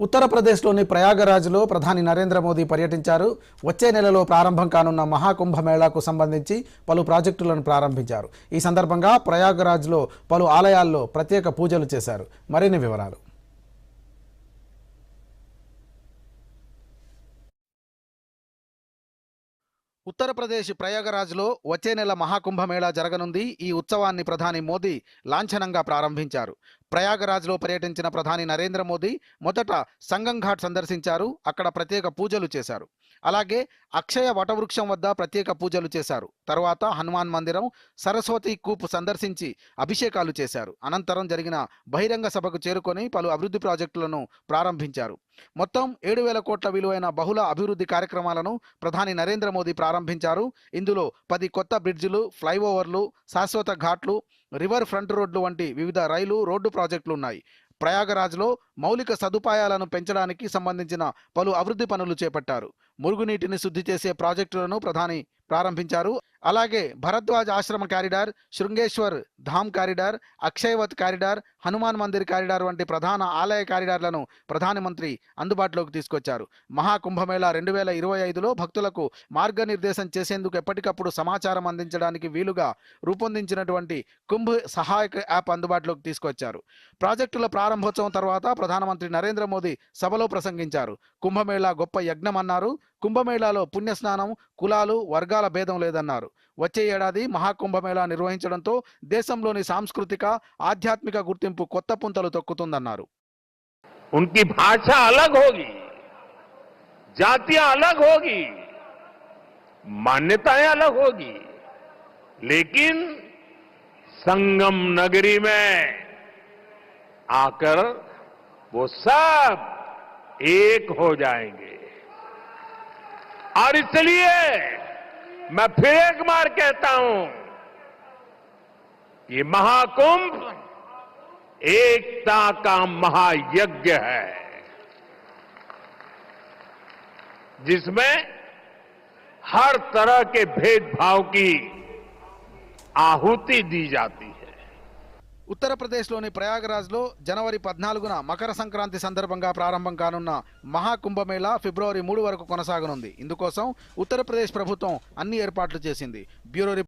ఉత్తరప్రదేశ్లోని ప్రయాగరాజ్లో ప్రధాని నరేంద్ర మోదీ పర్యటించారు. వచ్చే నెలలో ప్రారంభం కానున్న మహాకుంభమేళాకు సంబంధించి పలు ప్రాజెక్టులను ప్రారంభించారు. ఈ సందర్భంగా ప్రయాగరాజ్లో పలు ఆలయాల్లో ప్రత్యేక పూజలు చేశారు. మరిన్ని వివరాలు. ఉత్తరప్రదేశ్ ప్రయాగరాజ్లో వచ్చే నెల మహాకుంభమేళా జరగనుంది. ఈ ఉత్సవాన్ని ప్రధాని మోదీ లాంఛనంగా ప్రారంభించారు. ప్రయాగరాజ్లో పర్యటించిన ప్రధాని నరేంద్ర మోదీ మొదట సంగం ఘాట్ సందర్శించారు. అక్కడ ప్రత్యేక పూజలు చేశారు. అలాగే అక్షయ వటవృక్షం వద్ద ప్రత్యేక పూజలు చేశారు. తర్వాత హనుమాన్ మందిరం సరస్వతి కూప్ సందర్శించి అభిషేకాలు చేశారు. అనంతరం జరిగిన బహిరంగ సభకు చేరుకొని పలు అభివృద్ధి ప్రాజెక్టులను ప్రారంభించారు. మొత్తం ఏడు వేల కోట్ల విలువైన బహుళ అభివృద్ధి కార్యక్రమాలను ప్రధాని నరేంద్ర మోదీ ప్రారంభించారు. ఇందులో పది కొత్త బ్రిడ్జిలు ఫ్లైఓవర్లు శాశ్వత ఘాట్లు రివర్ ఫ్రంట్ రోడ్లు వంటి వివిధ రైలు రోడ్డు ప్రాజెక్టులు ఉన్నాయి. ప్రయాగరాజ్లో మౌలిక సదుపాయాలను పెంచడానికి సంబంధించిన పలు అభివృద్ధి పనులు చేపట్టారు. మురుగునీటిని శుద్ధి చేసే ప్రాజెక్టులను ప్రధాని ప్రారంభించారు. అలాగే Bharadwaj Ashram corridor Shringeshwar Dham corridor Akshayvat corridor Hanuman Mandir corridor వంటి ప్రధాన ఆలయ కారిడార్లను ప్రధానమంత్రి అందుబాటులోకి తీసుకొచ్చారు. మహాకుంభమేళా రెండు వేల ఇరవై ఐదులో భక్తులకు మార్గనిర్దేశం చేసేందుకు ఎప్పటికప్పుడు సమాచారం అందించడానికి వీలుగా రూపొందించినటువంటి కుంభ్ సహాయక యాప్ అందుబాటులోకి తీసుకొచ్చారు. ప్రాజెక్టుల ప్రారంభోత్సవం తర్వాత ప్రధానమంత్రి నరేంద్ర మోదీ సభలో ప్రసంగించారు. కుంభమేళా గొప్ప యజ్ఞమన్నారు. కుంభమేళాలో పుణ్యస్నానం కులాలు వర్గాల భేదం లేదన్నారు వచ్చే ఏడాది మహాకుంభమేళా నిర్వహించడంతో దేశంలోని సాంస్కృతిక ఆధ్యాత్మిక గుర్తింపు కొత్త పుంతలు తొక్కుతుందన్నారు उनकी भाषा अलग होगी जातियां अलग होगी मान्यताएं अलग होगी लेकिन संगम नगरी में आकर वो सब एक हो जाएंगे और इसलिए मैं फिर एक बार कहता हूँ, ये महाकुंभ एकता का महायज्ञ है, जिसमें हर तरह के भेदभाव की आहुति दी जाती है। ఉత్తరప్రదేశ్లోని ప్రయాగరాజ్లో జనవరి పద్నాలుగున మకర సంక్రాంతి సందర్భంగా ప్రారంభం కానున్న మహాకుంభమేళా ఫిబ్రవరి మూడు వరకు కొనసాగనుంది. ఇందుకోసం ఉత్తరప్రదేశ్ ప్రభుత్వం అన్ని ఏర్పాట్లు చేసింది. బ్యూరో